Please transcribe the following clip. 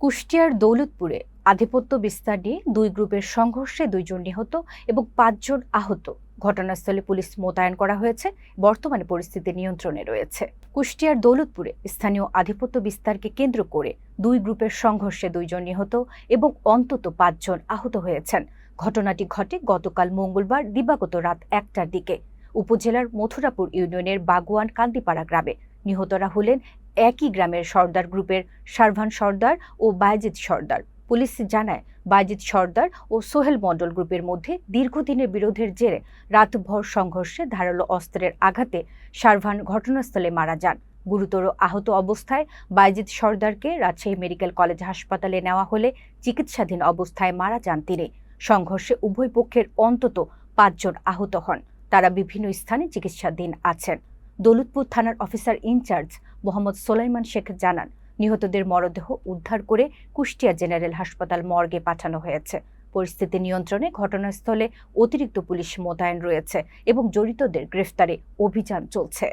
কুষ্টিয়ার দৌলতপুরে আধিপত্য বিস্তার নিয়ে দুই গ্রুপের সংঘর্ষে দুইজন নিহত এবং পাঁচজন আহত। ঘটনাস্থলে পুলিশ মোতায়েন করা হয়েছে। বর্তমানে পরিস্থিতি নিয়ন্ত্রণে রয়েছে। কুষ্টিয়ার দৌলতপুরে স্থানীয় আধিপত্য বিস্তারকে কেন্দ্র করে দুই গ্রুপের সংঘর্ষে দুইজন নিহত এবং অন্তত পাঁচজন আহত হয়েছেন। ঘটনাটি ঘটে গতকাল মঙ্গলবার দিবাগত রাত একটার দিকে। উপজেলার মথুরাপুর ইউনিয়নের বাগুয়ান কান্দিপাড়া গ্রামে। নিহতরা হলেন একই গ্রামের সর্দার গ্রুপের সারভান সর্দার ও বায়েজিৎ সর্দার। পুলিশ জানায়, বায়েজিৎ সর্দার ও সোহেল মণ্ডল গ্রুপের মধ্যে দীর্ঘদিনের বিরোধের জেরে রাতভর সংঘর্ষে ধারালো অস্ত্রের আঘাতে সারভান ঘটনাস্থলে মারা যান। গুরুতর আহত অবস্থায় বাইজিৎ সর্দারকে রাজশাহী মেডিকেল কলেজ হাসপাতালে নেওয়া হলে চিকিৎসাধীন অবস্থায় মারা যান তিনি। সংঘর্ষে উভয় পক্ষের অন্তত পাঁচজন আহত হন। তারা বিভিন্ন স্থানে চিকিৎসাধীন আছেন। দৌলতপুর থানার officer in charge Mohammad Solaiman Sheikh জানান, নিহতদের মরদেহ উদ্ধার করে কুষ্টিয়া জেনারেল হাসপাতাল মর্গে পাঠানো হয়েছে। পরিস্থিতি নিয়ন্ত্রণে ঘটনাস্থলে অতিরিক্ত পুলিশ মোতায়েন রয়েছে এবং জড়িতদের গ্রেফতারে অভিযান চলছে।